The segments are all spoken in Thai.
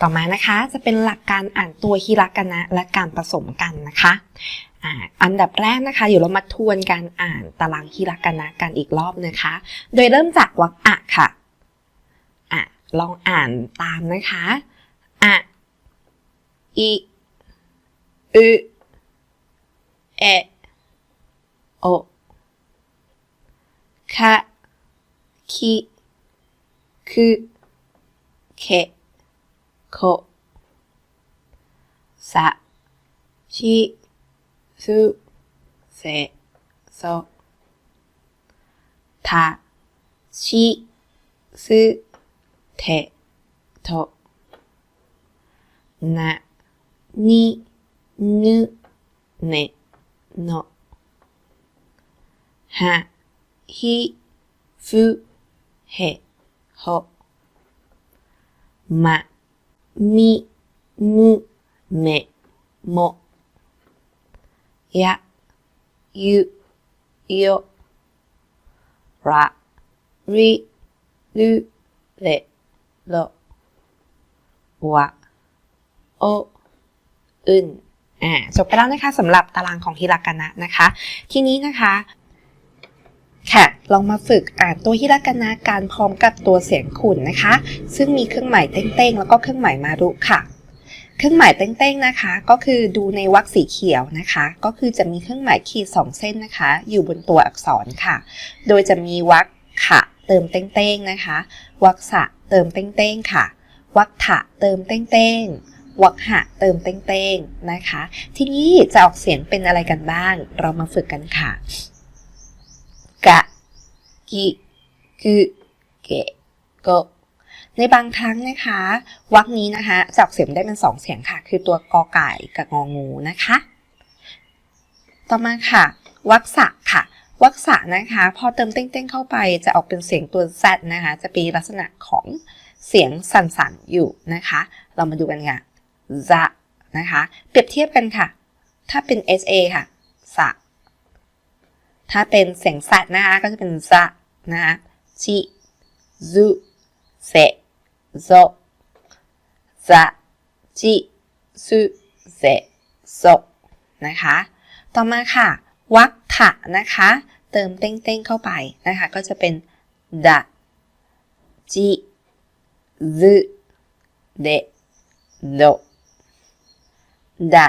ต่อมานะคะจะเป็นหลักการอ่านตัวฮิรากานะและการผสมกันนะคะอันดับแรกนะคะเดี๋ยวเรามาทวนการอ่านตารางฮิรากานะกันอีกรอบนะคะ โดยเริ่มจากวรรคอะค่ะอะลองอ่านตามนะคะอะอิอึเอโอคะคิคือเค โคสะชิสุเซโซทาชิสุเทโทนะ มีมุเมโมยะยุโยระริลุเลโลวะโออึนอ่าจบไปแล้วนะคะสำหรับตารางของฮิรากานะนะคะ ทีนี้นะคะ ค่ะลองมาฝึกอ่านตัวฮิรากานะการพร้อมกับตัวเสียงขุ่นนะคะ ซึ่งมีเครื่องหมายเต้งๆ แล้วก็เครื่องหมายมารุค่ะ เครื่องหมายเต้งๆนะคะ ก็คือดูในวรรคสีเขียวนะคะ ก็คือจะมีเครื่องหมายขีดสองเส้นนะคะ อยู่บนตัวอักษรค่ะ โดยจะมีวรรคขะเติมเต้งๆนะคะวรรคสะเติมเต้งๆค่ะวรรคถะเติมเต้งๆวรรคหะเติมเต้งๆนะคะ ทีนี้จะออกเสียงเป็นอะไรกันบ้าง เรามาฝึกกันค่ะ กิคือเกะโกะในบางครั้งนะคะวรรคนี้นะคะจะออกเสียงได้เป็นสองเสียงค่ะ คือตัวกอไก่กับงองูนะคะ ต่อมาค่ะวรรคสะค่ะวรรคสะนะคะ พอเติมเต้งๆเข้าไปจะออกเป็นเสียงตัว z นะคะ จะเป็นลักษณะของเสียงสั่นๆอยู่นะคะ เรามาดูกันค่ะ za นะคะ เปรียบเทียบกันค่ะ ถ้าเป็น sa ค่ะสะถ้าเป็นเสียงสัตว์นะคะก็จะเป็นซะ นะคะชิซุเซโซซะจิซุเซโซนะคะ ต่อมาค่ะ วักถะนะคะ เติมเต้งๆเข้าไปนะคะ ก็จะเป็นดะจิซึเดโดดะ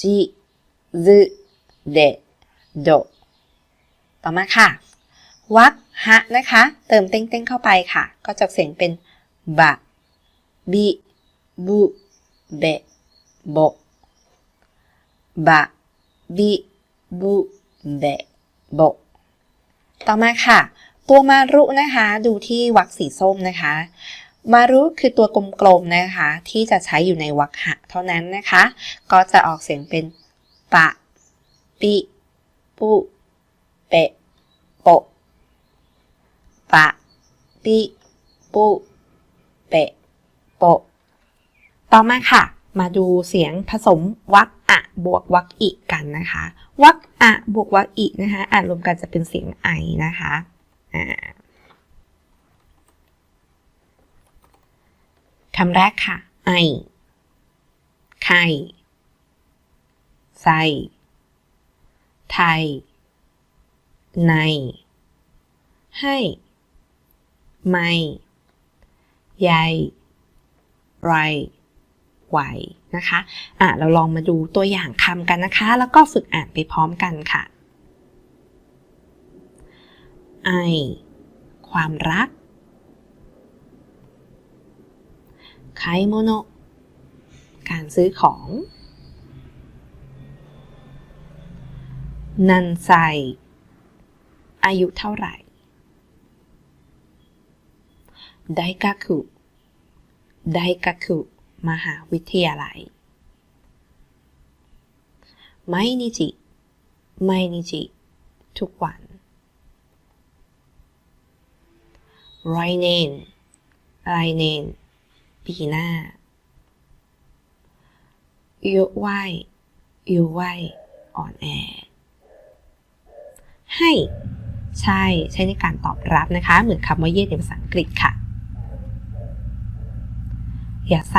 จิซึเดโดต่อมาค่ะ วักฮะนะคะ เติมเต้งๆเข้าไปค่ะ ก็จะเสียงเป็นบะบิบุเบะโบบะบิบุเบะโบต่อมาค่ะ ตัวมารุนะคะ ดูที่วักสีส้มนะคะ มารุคือตัวกลมๆนะคะ ที่จะใช้อยู่ในวักหะเท่านั้นนะคะ ก็จะออกเสียงเป็นปะ ปิ ปุ เปะโปะ ปะ ปิ ปุ เปะ โปะ ต่อมาค่ะ มาดูเสียงผสมวรรคอะบวกวรรคอิกันนะคะวรรคอะบวกวรรคอินะคะอ่านรวมกันจะเป็นเสียงไอนะคะอ่าคำแรกค่ะ ไอ ไข่ใส่ไทย ใน ให้ ไม่ใยไรไหวนะคะ อะ เราลองมาดูตัวอย่างคำกันนะคะ แล้วก็ฝึกอ่านไปพร้อมกันค่ะ ไอ ความรัก ไคโมโน การซื้อของ นันไซ อายุเท่าไหร่ ไดกาคุไดกาคุมหาวิทยาลัยไมนิจิไมนิจิทุกวันไรเนนไรเนนปีหน้าโยไหวโยไหวอ่อนแอ ให้ ใช่ ใช้ในการตอบรับนะคะ เหมือนคำว่าเยสในภาษาอังกฤษค่ะ อย่าใส่